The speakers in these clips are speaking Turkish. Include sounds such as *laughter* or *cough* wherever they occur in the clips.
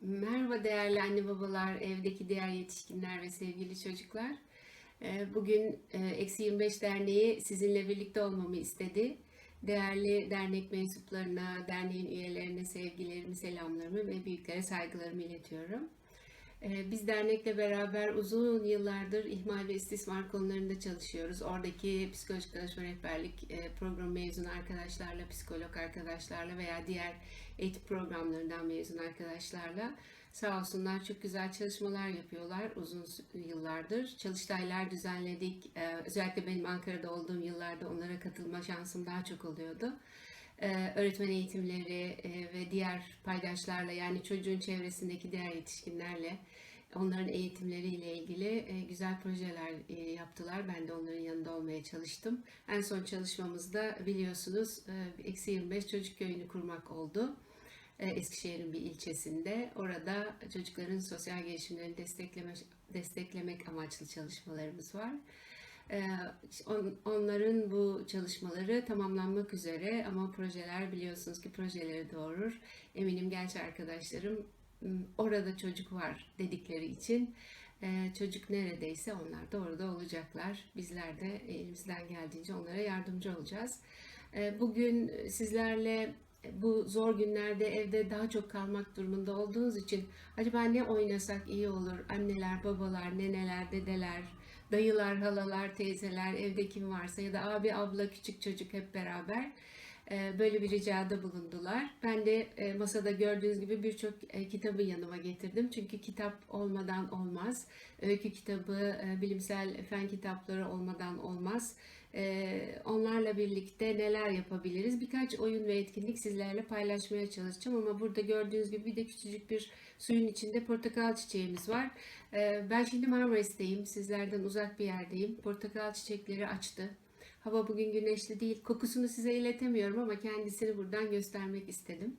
Merhaba değerli anne babalar, evdeki diğer yetişkinler ve sevgili çocuklar. Ee, Bugün e, Eksi 25 Derneği sizinle birlikte olmamı istedi. Değerli dernek mensuplarına, derneğin üyelerine sevgilerimi, selamlarımı ve büyüklere saygılarımı iletiyorum. Ee, Biz dernekle beraber uzun yıllardır ihmal ve istismar konularında çalışıyoruz. Oradaki psikolojik danışma rehberlik e, programı mezunu arkadaşlarla, psikolog arkadaşlarla veya diğer eğitim programlarından mezun arkadaşlarla sağ olsunlar çok güzel çalışmalar yapıyorlar uzun yıllardır. Çalıştaylar düzenledik. Ee, Özellikle benim Ankara'da olduğum yıllarda onlara katılma şansım daha çok oluyordu e, öğretmen eğitimleri e, ve diğer paydaşlarla yani çocuğun çevresindeki diğer yetişkinlerle onların eğitimleriyle ilgili e, güzel projeler yaptılar. Ben de onların yanında olmaya çalıştım. En son çalışmamızda biliyorsunuz eksi 25 çocuk köyünü kurmak oldu. Eskişehir'in bir ilçesinde. Orada çocukların sosyal gelişimlerini destekleme, desteklemek amaçlı çalışmalarımız var. Ee, on- Onların bu çalışmaları tamamlanmak üzere ama projeler biliyorsunuz ki projeleri doğurur. Eminim genç arkadaşlarım "M, orada çocuk var dedikleri için e, çocuk neredeyse onlar da orada olacaklar. Bizler de elimizden geldiğince onlara yardımcı olacağız. E, Bugün sizlerle bu zor günlerde evde daha çok kalmak durumunda olduğunuz için acaba ne oynasak iyi olur? Anneler, babalar, neneler, dedeler, dayılar, halalar, teyzeler, evde kim varsa ya da abi, abla, küçük çocuk hep beraber e, böyle bir ricada bulundular. Ben de e, masada gördüğünüz gibi birçok e, kitabı yanıma getirdim. Çünkü kitap olmadan olmaz. Öykü kitabı, bilimsel fen kitapları olmadan olmaz. Onlarla birlikte neler yapabiliriz? Birkaç oyun ve etkinlik sizlerle paylaşmaya çalışacağım ama burada gördüğünüz gibi bir de küçücük bir suyun içinde portakal çiçeğimiz var. Ee, Ben şimdi Marmaris'teyim. Sizlerden uzak bir yerdeyim. Portakal çiçekleri açtı. Hava bugün güneşli değil. Kokusunu size iletemiyorum ama kendisini buradan göstermek istedim.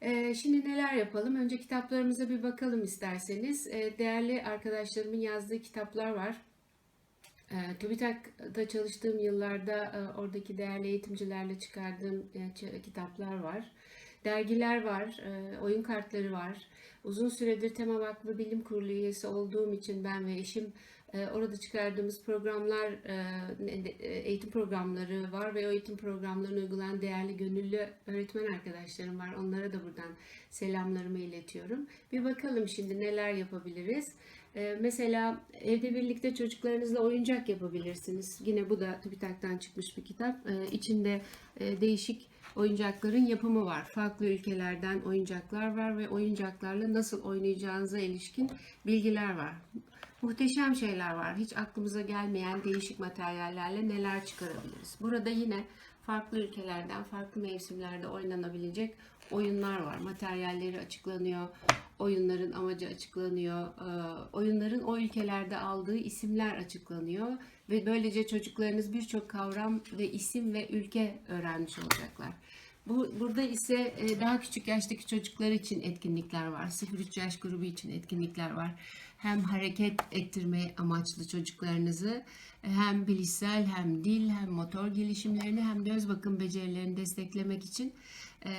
Ee, Şimdi neler yapalım? Önce kitaplarımıza bir bakalım isterseniz. Ee, Değerli arkadaşlarımın yazdığı kitaplar var. TÜBİTAK'ta çalıştığım yıllarda e, oradaki değerli eğitimcilerle çıkardığım e, kitaplar var. Dergiler var, e, oyun kartları var. Uzun süredir Tema Vakfı Bilim Kurulu üyesi olduğum için ben ve eşim orada çıkardığımız programlar, e, e, eğitim programları var ve o eğitim programlarını uygulayan değerli gönüllü öğretmen arkadaşlarım var. Onlara da buradan selamlarımı iletiyorum. Bir bakalım şimdi neler yapabiliriz. Ee, Mesela evde birlikte çocuklarınızla oyuncak yapabilirsiniz. Yine bu da TÜBİTAK'tan çıkmış bir kitap. Ee, İçinde e, değişik oyuncakların yapımı var. Farklı ülkelerden oyuncaklar var ve oyuncaklarla nasıl oynayacağınıza ilişkin bilgiler var. Muhteşem şeyler var. Hiç aklımıza gelmeyen değişik materyallerle neler çıkarabiliriz. Burada yine farklı ülkelerden, farklı mevsimlerde oynanabilecek oyunlar var. Materyalleri açıklanıyor, oyunların amacı açıklanıyor, e, oyunların o ülkelerde aldığı isimler açıklanıyor ve böylece çocuklarınız birçok kavram ve isim ve ülke öğrenmiş olacaklar. Bu, burada ise e, daha küçük yaştaki çocuklar için etkinlikler var. 0-3 yaş grubu için etkinlikler var. Hem hareket ettirme amaçlı çocuklarınızı hem bilişsel hem dil hem motor gelişimlerini hem de öz bakım becerilerini desteklemek için e,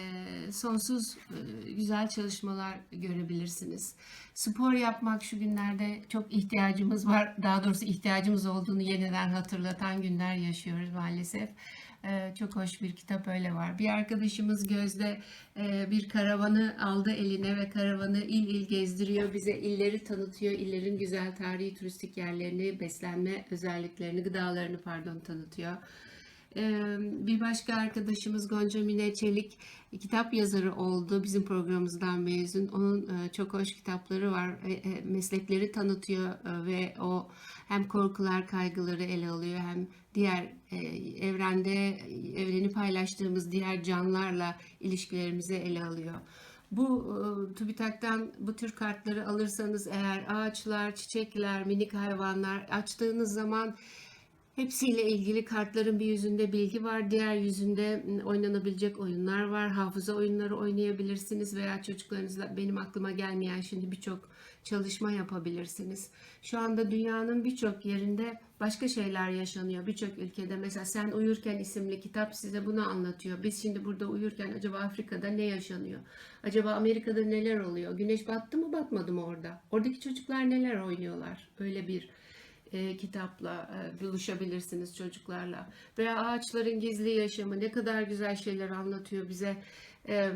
sonsuz e, güzel çalışmalar görebilirsiniz. Spor yapmak şu günlerde çok ihtiyacımız var. Daha doğrusu ihtiyacımız olduğunu yeniden hatırlatan günler yaşıyoruz maalesef. Ee, çok hoş bir kitap öyle var. Bir arkadaşımız Gözde e, bir karavanı aldı eline ve karavanı il il gezdiriyor. Bize illeri tanıtıyor. İllerin güzel tarihi turistik yerlerini, beslenme özelliklerini, gıdalarını pardon tanıtıyor. Ee, Bir başka arkadaşımız Gonca Mine Çelik kitap yazarı oldu. Bizim programımızdan mezun. Onun e, çok hoş kitapları var. E, Meslekleri tanıtıyor ve o hem korkular, kaygıları ele alıyor hem diğer e, evrende evreni paylaştığımız diğer canlılarla ilişkilerimizi ele alıyor. Bu e, TÜBİTAK'tan bu tür kartları alırsanız eğer ağaçlar, çiçekler, minik hayvanlar açtığınız zaman Hepsiyle ilgili kartların bir yüzünde bilgi var, diğer yüzünde oynanabilecek oyunlar var. Hafıza oyunları oynayabilirsiniz veya çocuklarınızla benim aklıma gelmeyen şimdi birçok çalışma yapabilirsiniz. Şu anda dünyanın birçok yerinde başka şeyler yaşanıyor. Birçok ülkede mesela Sen Uyurken isimli kitap size bunu anlatıyor. Biz şimdi burada uyurken acaba Afrika'da ne yaşanıyor? Acaba Amerika'da neler oluyor? Güneş battı mı batmadı mı orada? Oradaki çocuklar neler oynuyorlar? Öyle bir e, kitapla e, buluşabilirsiniz çocuklarla. Veya ağaçların gizli yaşamı ne kadar güzel şeyler anlatıyor bize. E,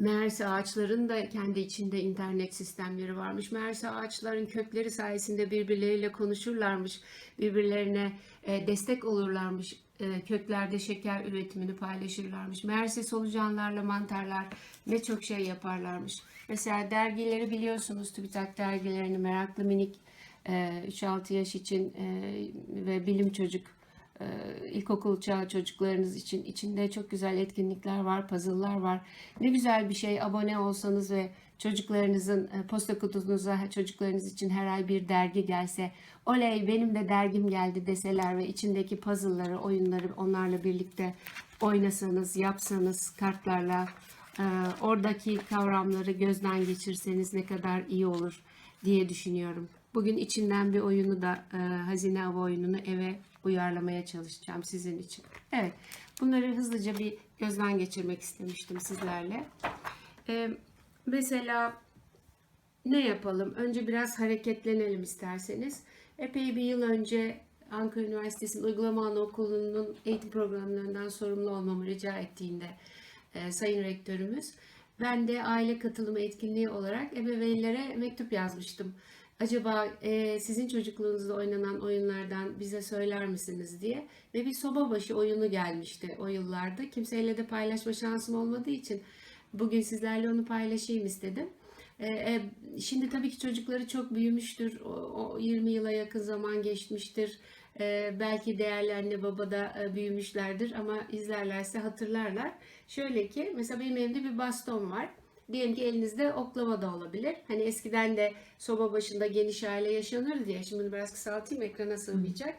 Meğerse ağaçların da kendi içinde internet sistemleri varmış. Meğerse ağaçların kökleri sayesinde birbirleriyle konuşurlarmış. Birbirlerine e, destek olurlarmış. E, köklerde şeker üretimini paylaşırlarmış. Meğerse solucanlarla mantarlar ne çok şey yaparlarmış. Mesela dergileri biliyorsunuz TÜBİTAK dergilerini meraklı minik e, 3-6 yaş için e, ve bilim çocuk e, ilkokul çağı çocuklarınız için içinde çok güzel etkinlikler var, puzzle'lar var. Ne güzel bir şey abone olsanız ve çocuklarınızın e, posta kutunuza çocuklarınız için her ay bir dergi gelse, oley benim de dergim geldi deseler ve içindeki puzzle'ları, oyunları onlarla birlikte oynasanız, yapsanız kartlarla e, oradaki kavramları gözden geçirseniz ne kadar iyi olur diye düşünüyorum. Bugün içinden bir oyunu da e, hazine avı oyununu eve uyarlamaya çalışacağım sizin için. Evet, bunları hızlıca bir gözden geçirmek istemiştim sizlerle. E, mesela ne yapalım? Önce biraz hareketlenelim isterseniz. Epey bir yıl önce Ankara Üniversitesi'nin Uygulama Anaokulu'nun eğitim programlarından sorumlu olmamı rica ettiğinde e, Sayın Rektörümüz ben de aile katılımı etkinliği olarak ebeveynlere mektup yazmıştım. Acaba e, sizin çocukluğunuzda oynanan oyunlardan bize söyler misiniz diye ve bir soba başı oyunu gelmişti o yıllarda. Kimseyle de paylaşma şansım olmadığı için bugün sizlerle onu paylaşayım istedim. E, e, şimdi tabii ki çocukları çok büyümüştür. O, o 20 yıla yakın zaman geçmiştir. E, belki değerli anne baba da e, büyümüşlerdir ama izlerlerse hatırlarlar. Şöyle ki mesela benim evimde bir baston var. Diyelim ki elinizde oklava da olabilir. Hani eskiden de soba başında geniş aile yaşanır diye. Şimdi bunu biraz kısaltayım ekrana sığmayacak.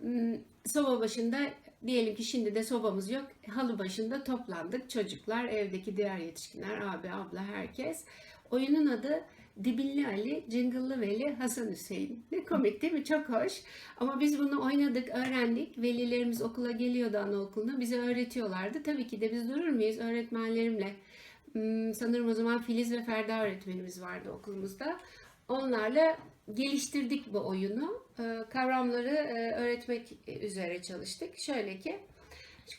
Hmm, Soba başında diyelim ki şimdi de sobamız yok. Halı başında toplandık. Çocuklar, evdeki diğer yetişkinler, abi, abla, herkes. Oyunun adı Dibinli Ali, Cıngıllı Veli, Hasan Hüseyin. Ne komik değil mi? Çok hoş. Ama biz bunu oynadık, öğrendik. Velilerimiz okula geliyordu anaokuluna. Bize öğretiyorlardı. Tabii ki de biz durur muyuz öğretmenlerimle? Hmm, sanırım o zaman Filiz ve Ferda öğretmenimiz vardı okulumuzda. Onlarla geliştirdik bu oyunu. Ee, Kavramları e, öğretmek üzere çalıştık. Şöyle ki,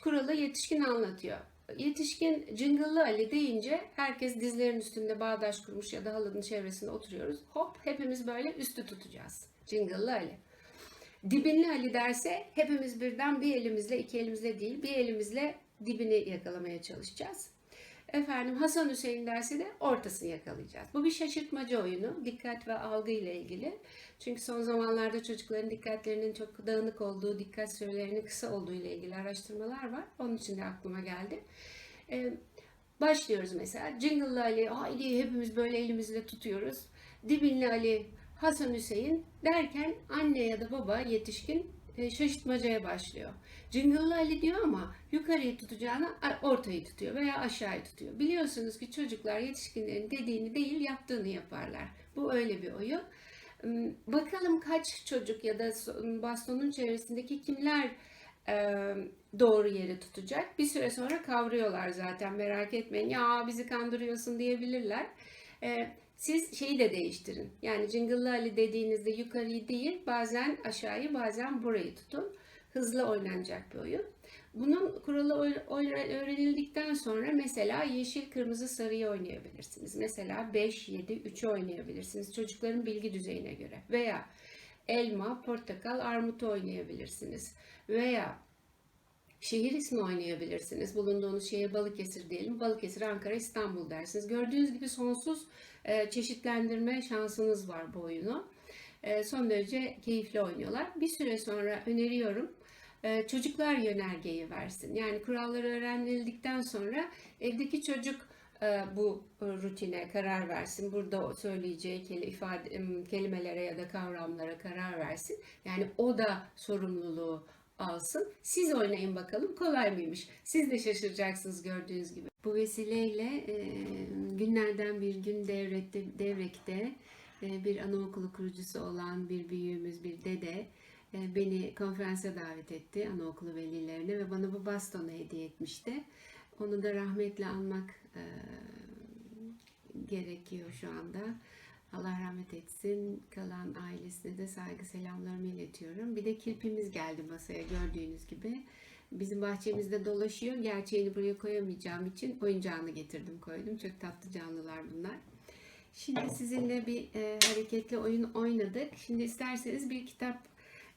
kuralı yetişkin anlatıyor. Yetişkin Cıngıllı Ali deyince herkes dizlerin üstünde bağdaş kurmuş ya da halının çevresinde oturuyoruz. Hop hepimiz böyle üstü tutacağız. Cıngıllı Ali. Dibinli Ali derse hepimiz birden bir elimizle iki elimizle değil bir elimizle dibini yakalamaya çalışacağız. Efendim Hasan Hüseyin derse de ortasını yakalayacağız. Bu bir şaşırtmaca oyunu. Dikkat ve algı ile ilgili. Çünkü son zamanlarda çocukların dikkatlerinin çok dağınık olduğu, dikkat sürelerinin kısa olduğu ile ilgili araştırmalar var. Onun için de aklıma geldi. Ee, başlıyoruz mesela. Cingıllı Ali, haydi hepimiz böyle elimizle tutuyoruz. Dibinli Ali, Hasan Hüseyin derken anne ya da baba yetişkin şaşırtmacaya başlıyor. Cıngıllı Ali diyor ama yukarıyı tutacağına ortayı tutuyor veya aşağıyı tutuyor. Biliyorsunuz ki çocuklar yetişkinlerin dediğini değil yaptığını yaparlar. Bu öyle bir oyun. Hmm, Bakalım kaç çocuk ya da bastonun çevresindeki kimler e, doğru yeri tutacak. Bir süre sonra kavruyorlar zaten merak etmeyin. Ya bizi kandırıyorsun diyebilirler. Siz şeyi de değiştirin. Yani Cıngıllı Ali dediğinizde yukarıyı değil bazen aşağıyı bazen burayı tutun. Hızlı oynanacak bir oyun. Bunun kuralı öğrenildikten sonra mesela yeşil, kırmızı, sarıyı oynayabilirsiniz. Mesela 5, 7, 3'ü oynayabilirsiniz çocukların bilgi düzeyine göre. Veya elma, portakal, armutu oynayabilirsiniz. Veya Şehir ismi oynayabilirsiniz. Bulunduğunuz şehir Balıkesir diyelim. Balıkesir, Ankara, İstanbul dersiniz. Gördüğünüz gibi sonsuz e, çeşitlendirme şansınız var bu oyunu. E, son derece keyifli oynuyorlar. Bir süre sonra öneriyorum e, çocuklar yönergeyi versin. Yani kuralları öğrenildikten sonra evdeki çocuk e, bu rutine karar versin. Burada söyleyeceği ifade, kelimelere ya da kavramlara karar versin. Yani o da sorumluluğu alsın. Siz oynayın bakalım kolay mıymış? Siz de şaşıracaksınız gördüğünüz gibi. Bu vesileyle e, günlerden bir gün devrekte, devrekte e, bir anaokulu kurucusu olan bir büyüğümüz, bir dede e, beni konferansa davet etti anaokulu velilerine ve bana bu bastonu hediye etmişti. Onu da rahmetle anmak e, gerekiyor şu anda. Allah rahmet etsin. Kalan ailesine de saygı selamlarımı iletiyorum. Bir de kirpimiz geldi masaya gördüğünüz gibi. Bizim bahçemizde dolaşıyor. Gerçeğini buraya koyamayacağım için oyuncağını getirdim koydum. Çok tatlı canlılar bunlar. Şimdi sizinle bir e, hareketli oyun oynadık. Şimdi isterseniz bir kitap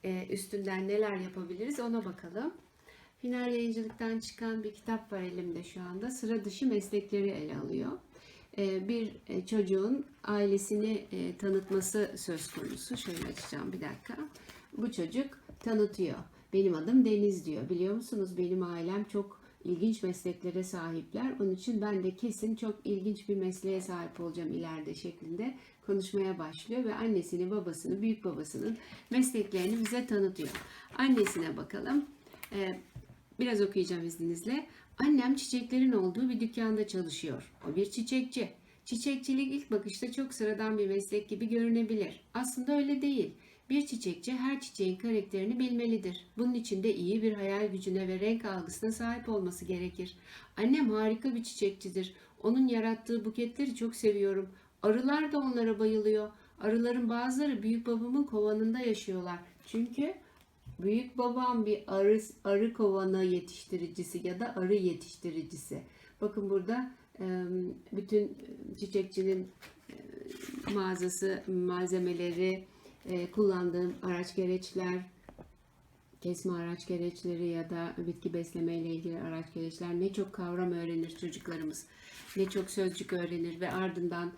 e, üstünden neler yapabiliriz ona bakalım. Final yayıncılıktan çıkan bir kitap var elimde şu anda. Sıra dışı meslekleri ele alıyor. E, bir e, çocuğun ailesini e, tanıtması söz konusu. Şöyle açacağım bir dakika. Bu çocuk tanıtıyor. Benim adım Deniz diyor. Biliyor musunuz benim ailem çok ilginç mesleklere sahipler. Onun için ben de kesin çok ilginç bir mesleğe sahip olacağım ileride şeklinde konuşmaya başlıyor ve annesini, babasını, büyük babasının mesleklerini bize tanıtıyor. Annesine bakalım. Biraz okuyacağım izninizle. Annem çiçeklerin olduğu bir dükkanda çalışıyor. O bir çiçekçi. Çiçekçilik ilk bakışta çok sıradan bir meslek gibi görünebilir. Aslında öyle değil. Bir çiçekçi her çiçeğin karakterini bilmelidir. Bunun için de iyi bir hayal gücüne ve renk algısına sahip olması gerekir. Annem harika bir çiçekçidir. Onun yarattığı buketleri çok seviyorum. Arılar da onlara bayılıyor. Arıların bazıları büyük babamın kovanında yaşıyorlar. Çünkü büyük babam bir arı, arı kovanı yetiştiricisi ya da arı yetiştiricisi. Bakın burada bütün çiçekçinin mağazası, malzemeleri, kullandığım araç gereçler, kesme araç gereçleri ya da bitki besleme ile ilgili araç gereçler ne çok kavram öğrenir çocuklarımız. Ne çok sözcük öğrenir ve ardından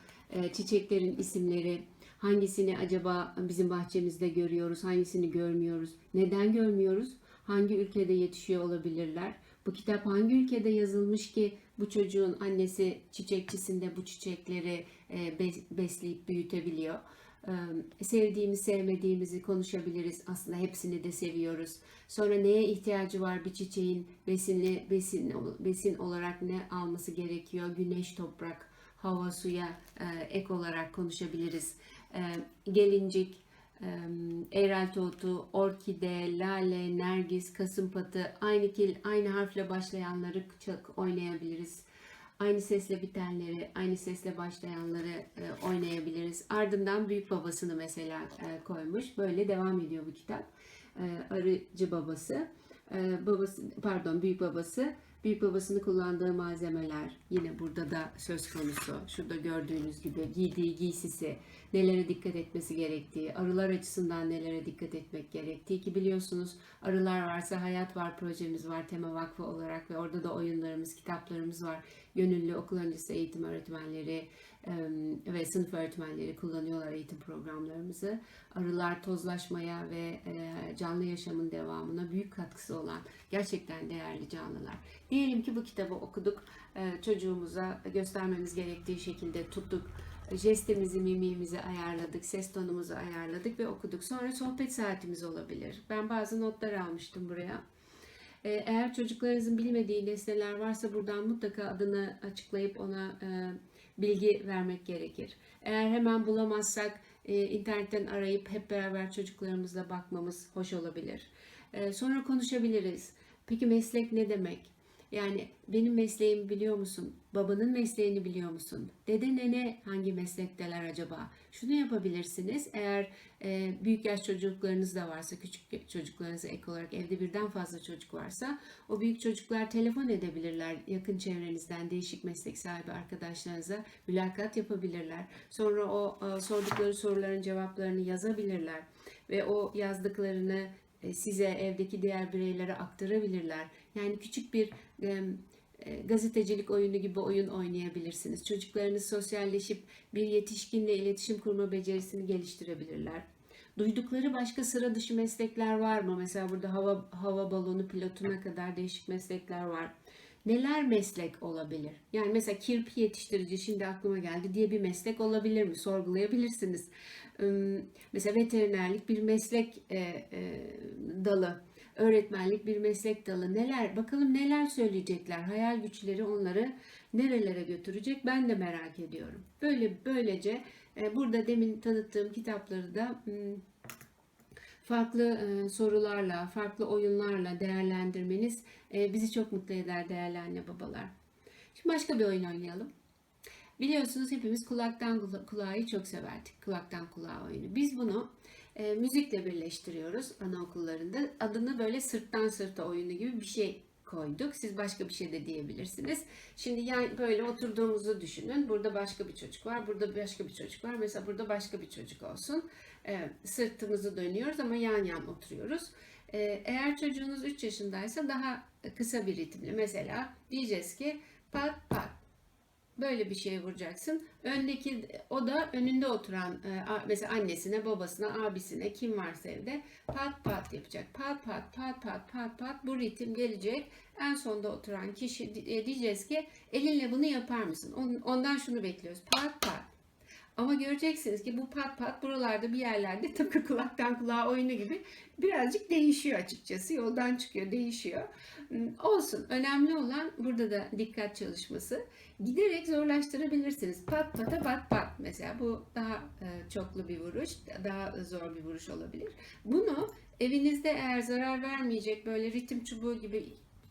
çiçeklerin isimleri, hangisini acaba bizim bahçemizde görüyoruz, hangisini görmüyoruz, neden görmüyoruz, hangi ülkede yetişiyor olabilirler, bu kitap hangi ülkede yazılmış ki bu çocuğun annesi çiçekçisinde bu çiçekleri e, bes- besleyip büyütebiliyor. Ee, sevdiğimiz sevmediğimizi konuşabiliriz. Aslında hepsini de seviyoruz. Sonra neye ihtiyacı var bir çiçeğin besinli besin besin olarak ne alması gerekiyor? Güneş, toprak, hava, suya e, ek olarak konuşabiliriz. E, gelincik, e, eğrelti otu, orkide, lale, nergis, kasımpatı aynı kil, aynı harfle başlayanları çok oynayabiliriz. Aynı sesle bitenleri, aynı sesle başlayanları e, oynayabiliriz. Ardından büyük babasını mesela e, koymuş. Böyle devam ediyor bu kitap. Arıcı babası, e, babası pardon büyük babası, büyük babasını kullandığı malzemeler yine burada da söz konusu. Şurada gördüğünüz gibi giydiği giysisi, nelere dikkat etmesi gerektiği, arılar açısından nelere dikkat etmek gerektiği ki biliyorsunuz arılar varsa hayat var projemiz var tema vakfı olarak ve orada da oyunlarımız, kitaplarımız var gönüllü okul öncesi eğitim öğretmenleri ve sınıf öğretmenleri kullanıyorlar eğitim programlarımızı. Arılar tozlaşmaya ve e, canlı yaşamın devamına büyük katkısı olan gerçekten değerli canlılar. Diyelim ki bu kitabı okuduk, e, çocuğumuza göstermemiz gerektiği şekilde tuttuk. Jestimizi, mimiğimizi ayarladık, ses tonumuzu ayarladık ve okuduk. Sonra sohbet saatimiz olabilir. Ben bazı notlar almıştım buraya. Ee, Eğer çocuklarınızın bilmediği nesneler varsa buradan mutlaka adını açıklayıp ona e, bilgi vermek gerekir. Eğer hemen bulamazsak e, internetten arayıp hep beraber çocuklarımızla bakmamız hoş olabilir. E, Sonra konuşabiliriz. Peki meslek ne demek? Yani benim mesleğimi biliyor musun? Babanın mesleğini biliyor musun? Dede nene hangi meslekteler acaba? Şunu yapabilirsiniz. Eğer e, büyük yaş çocuklarınız da varsa, küçük çocuklarınıza ek olarak evde birden fazla çocuk varsa o büyük çocuklar telefon edebilirler yakın çevrenizden değişik meslek sahibi arkadaşlarınıza mülakat yapabilirler. Sonra o e, sordukları soruların cevaplarını yazabilirler ve o yazdıklarını size evdeki diğer bireylere aktarabilirler. Yani küçük bir e, e, gazetecilik oyunu gibi oyun oynayabilirsiniz. Çocuklarınız sosyalleşip bir yetişkinle iletişim kurma becerisini geliştirebilirler. Duydukları başka sıra dışı meslekler var mı? Mesela burada hava hava balonu pilotuna kadar değişik meslekler var. neler meslek olabilir? Yani mesela kirpi yetiştirici şimdi aklıma geldi diye bir meslek olabilir mi? Sorgulayabilirsiniz. Mesela veterinerlik bir meslek e, e, dalı, öğretmenlik bir meslek dalı. Neler? Bakalım neler söyleyecekler? Hayal güçleri onları nerelere götürecek? Ben de merak ediyorum. Böyle böylece e, burada demin tanıttığım kitapları da farklı sorularla, farklı oyunlarla değerlendirmeniz bizi çok mutlu eder değerli anne babalar. Şimdi başka bir oyun oynayalım. Biliyorsunuz hepimiz kulaktan kula- kulağı çok severdik. Kulaktan kulağa oyunu. Biz bunu e, müzikle birleştiriyoruz anaokullarında. Adını böyle sırttan sırta oyunu gibi bir şey koyduk. Siz başka bir şey de diyebilirsiniz. Şimdi yani böyle oturduğumuzu düşünün. Burada başka bir çocuk var. Burada başka bir çocuk var. Mesela burada başka bir çocuk olsun. E, sırtımızı dönüyoruz ama yan yan oturuyoruz. E, eğer çocuğunuz 3 yaşındaysa daha kısa bir ritimle. Mesela diyeceğiz ki pat pat Böyle bir şey vuracaksın. Öndeki o da önünde oturan e, mesela annesine, babasına, abisine kim varsa evde pat pat yapacak. Pat pat pat pat pat pat bu ritim gelecek. En sonda oturan kişi e, diyeceğiz ki elinle bunu yapar mısın? On- Ondan şunu bekliyoruz. Pat pat. Ama göreceksiniz ki bu pat pat buralarda bir yerlerde tıpkı kulaktan kulağa oyunu gibi birazcık değişiyor açıkçası. Yoldan çıkıyor, değişiyor. Hmm, Olsun. Önemli olan burada da dikkat çalışması. Giderek zorlaştırabilirsiniz. Pat pata pat pat. Mesela bu daha e, çoklu bir vuruş, daha zor bir vuruş olabilir. Bunu evinizde eğer zarar vermeyecek böyle ritim çubuğu gibi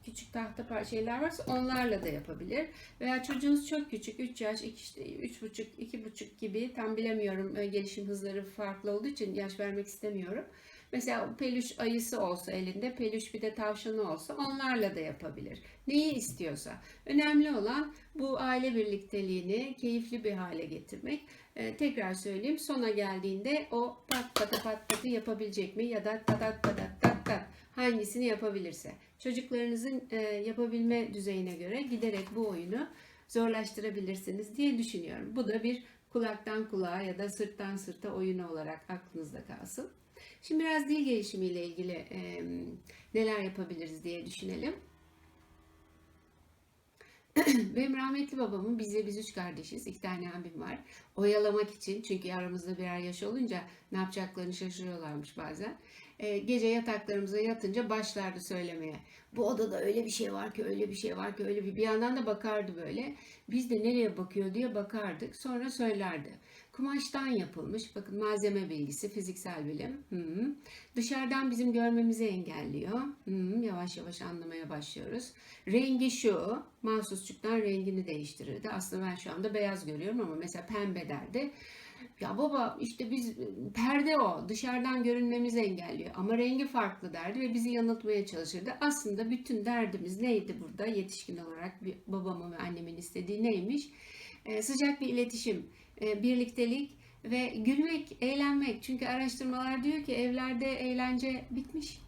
küçük tahta şeyler varsa onlarla da yapabilir. Veya çocuğunuz çok küçük, 3 yaş, 2 işte 3,5, 2,5 gibi tam bilemiyorum gelişim hızları farklı olduğu için yaş vermek istemiyorum. Mesela peluş ayısı olsa elinde, peluş bir de tavşanı olsa onlarla da yapabilir. Neyi istiyorsa. Önemli olan bu aile birlikteliğini keyifli bir hale getirmek. Ee, tekrar söyleyeyim sona geldiğinde o pat pata pat patı yapabilecek mi ya da tat tat hangisini yapabilirse. Çocuklarınızın e, yapabilme düzeyine göre giderek bu oyunu zorlaştırabilirsiniz diye düşünüyorum. Bu da bir kulaktan kulağa ya da sırttan sırta oyunu olarak aklınızda kalsın. Şimdi biraz dil gelişimiyle ilgili e, neler yapabiliriz diye düşünelim. *clears throat* Benim rahmetli babamın bize biz üç kardeşiz. iki tane abim var. Oyalamak için çünkü aramızda birer yaş olunca ne yapacaklarını şaşırıyorlarmış bazen. E, gece yataklarımıza yatınca başlardı söylemeye. Bu odada öyle bir şey var ki öyle bir şey var ki öyle bir bir yandan da bakardı böyle. Biz de nereye bakıyor diye bakardık. Sonra söylerdi. Kumaştan yapılmış. Bakın malzeme bilgisi, fiziksel bilim. Hı. Dışarıdan bizim görmemizi engelliyor. Hı. Yavaş yavaş anlamaya başlıyoruz. Rengi şu. Mahsusçuktan rengini değiştirirdi. Aslında ben şu anda beyaz görüyorum ama mesela pembe derdi. Ya baba işte biz perde o dışarıdan görünmemizi engelliyor ama rengi farklı derdi ve bizi yanıltmaya çalışırdı. Aslında bütün derdimiz neydi burada yetişkin olarak babamın ve annemin istediği neymiş? Ee, sıcak bir iletişim, e, birliktelik ve gülmek, eğlenmek. Çünkü araştırmalar diyor ki evlerde eğlence bitmiş.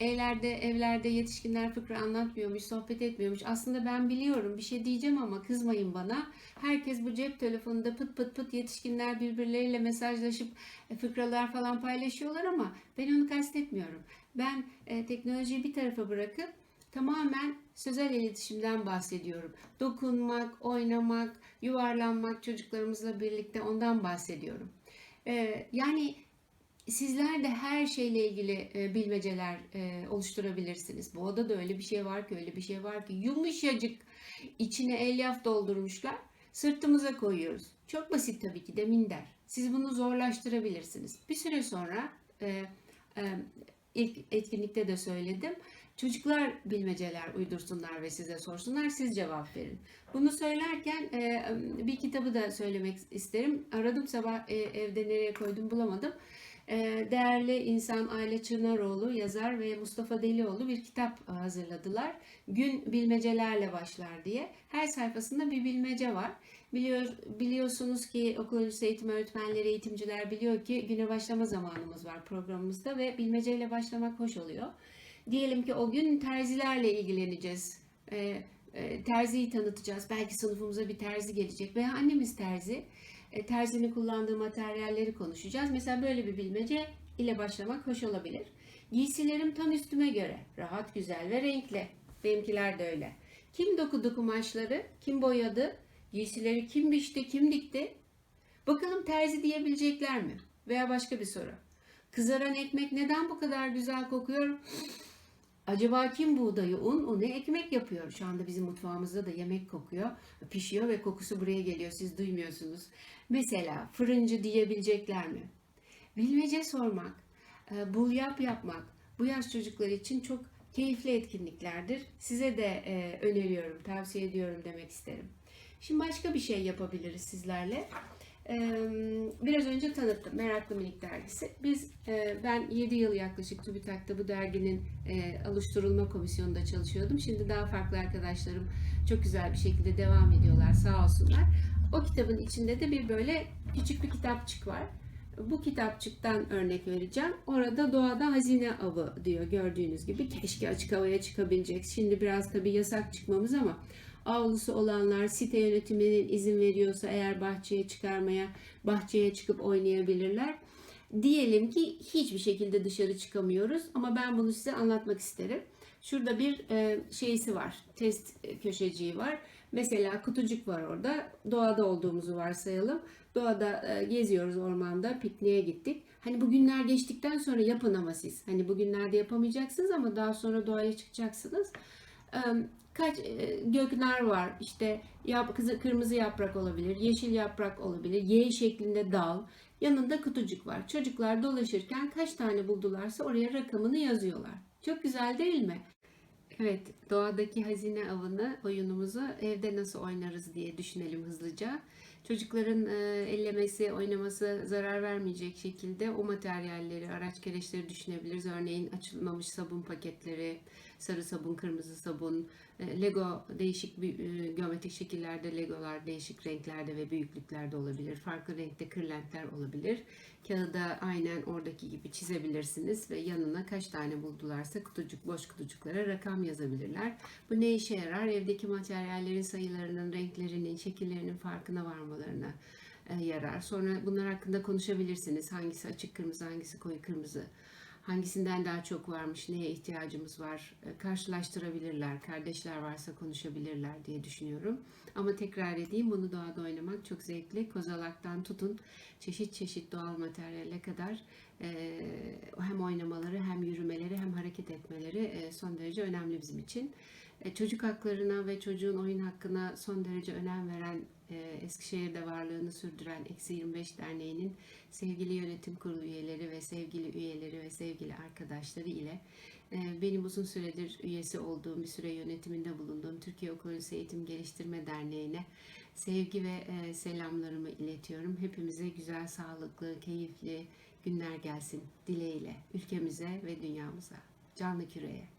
Evlerde, evlerde yetişkinler fıkra anlatmıyormuş, sohbet etmiyormuş. Aslında ben biliyorum bir şey diyeceğim ama kızmayın bana. Herkes bu cep telefonunda pıt pıt pıt yetişkinler birbirleriyle mesajlaşıp e, fıkralar falan paylaşıyorlar ama ben onu kastetmiyorum. Ben e, teknolojiyi bir tarafa bırakıp tamamen sözel iletişimden bahsediyorum. Dokunmak, oynamak, yuvarlanmak çocuklarımızla birlikte ondan bahsediyorum. E, yani Sizler de her şeyle ilgili e, bilmeceler e, oluşturabilirsiniz. Bu odada öyle bir şey var ki öyle bir şey var ki yumuşacık içine elyaf doldurmuşlar. Sırtımıza koyuyoruz. Çok basit tabii ki de minder. Siz bunu zorlaştırabilirsiniz. Bir süre sonra e, ilk etkinlikte de söyledim. Çocuklar bilmeceler uydursunlar ve size sorsunlar, siz cevap verin. Bunu söylerken bir kitabı da söylemek isterim. Aradım sabah evde nereye koydum bulamadım. E, Değerli insan Aile Çınaroğlu yazar ve Mustafa Delioğlu bir kitap hazırladılar. Gün bilmecelerle başlar diye. Her sayfasında bir bilmece var. Biliyor, biliyorsunuz ki okul öncesi eğitim öğretmenleri, eğitimciler biliyor ki güne başlama zamanımız var programımızda ve bilmeceyle başlamak hoş oluyor. Diyelim ki o gün terzilerle ilgileneceğiz. E, e, terziyi tanıtacağız. Belki sınıfımıza bir terzi gelecek veya annemiz terzi. E, terzinin kullandığı materyalleri konuşacağız. Mesela böyle bir bilmece ile başlamak hoş olabilir. Giysilerim tam üstüme göre. Rahat, güzel ve renkli. Benimkiler de öyle. Kim dokudu kumaşları? Kim boyadı? Giysileri kim biçti? Kim dikti? Bakalım terzi diyebilecekler mi? Veya başka bir soru. Kızaran ekmek neden bu kadar güzel kokuyor? Acaba kim buğdayı un, unu ekmek yapıyor? Şu anda bizim mutfağımızda da yemek kokuyor, pişiyor ve kokusu buraya geliyor. Siz duymuyorsunuz. Mesela fırıncı diyebilecekler mi? Bilmece sormak, e, bulyap yapmak bu yaş çocuklar için çok keyifli etkinliklerdir. Size de e, öneriyorum, tavsiye ediyorum demek isterim. Şimdi başka bir şey yapabiliriz sizlerle. Ee, Biraz önce tanıttım Meraklı Minik Dergisi. Biz, e, ben 7 yıl yaklaşık TÜBİTAK'ta bu derginin e, oluşturulma komisyonunda çalışıyordum. Şimdi daha farklı arkadaşlarım çok güzel bir şekilde devam ediyorlar sağ olsunlar. O kitabın içinde de bir böyle küçük bir kitapçık var. Bu kitapçıktan örnek vereceğim. Orada doğada hazine avı diyor gördüğünüz gibi. Keşke açık havaya çıkabilecek. Şimdi biraz tabii yasak çıkmamız ama avlusu olanlar site yönetiminin izin veriyorsa eğer bahçeye çıkarmaya, bahçeye çıkıp oynayabilirler. Diyelim ki hiçbir şekilde dışarı çıkamıyoruz ama ben bunu size anlatmak isterim. Şurada bir e, şeysi var, test köşeciği var. Mesela kutucuk var orada. Doğada olduğumuzu varsayalım. Doğada e, geziyoruz ormanda, pikniğe gittik. Hani bugünler geçtikten sonra yapın ama siz. Hani bugünlerde yapamayacaksınız ama daha sonra doğaya çıkacaksınız. E, kaç e, gökler var. İşte yap, kırmızı yaprak olabilir, yeşil yaprak olabilir, Y şeklinde dal. Yanında kutucuk var. Çocuklar dolaşırken kaç tane buldularsa oraya rakamını yazıyorlar. Çok güzel değil mi? Evet, doğadaki hazine avını oyunumuzu evde nasıl oynarız diye düşünelim hızlıca. Çocukların e, ellemesi, oynaması zarar vermeyecek şekilde o materyalleri, araç gereçleri düşünebiliriz. Örneğin açılmamış sabun paketleri, sarı sabun, kırmızı sabun, e, Lego değişik bir e, geometrik şekillerde Legolar değişik renklerde ve büyüklüklerde olabilir. Farklı renkte kırlentler olabilir. Kağıda aynen oradaki gibi çizebilirsiniz ve yanına kaç tane buldularsa kutucuk boş kutucuklara rakam yazabilirler. Bu ne işe yarar? Evdeki materyallerin sayılarının, renklerinin, şekillerinin farkına varmalarına e, yarar. Sonra bunlar hakkında konuşabilirsiniz. Hangisi açık kırmızı, hangisi koyu kırmızı. Hangisinden daha çok varmış, neye ihtiyacımız var e, karşılaştırabilirler. Kardeşler varsa konuşabilirler diye düşünüyorum. Ama tekrar edeyim bunu doğada oynamak çok zevkli. Kozalaktan tutun çeşit çeşit doğal materyale kadar e, hem oynamaları hem yürümeleri hem hareket etmeleri e, son derece önemli bizim için. Çocuk haklarına ve çocuğun oyun hakkına son derece önem veren Eskişehir'de varlığını sürdüren Eksi 25 Derneği'nin sevgili yönetim kurulu üyeleri ve sevgili üyeleri ve sevgili arkadaşları ile e, benim uzun süredir üyesi olduğum bir süre yönetiminde bulunduğum Türkiye Okyanusu Eğitim Geliştirme Derneği'ne sevgi ve e, selamlarımı iletiyorum. Hepimize güzel, sağlıklı, keyifli günler gelsin dileğiyle ülkemize ve dünyamıza. Canlı küreye.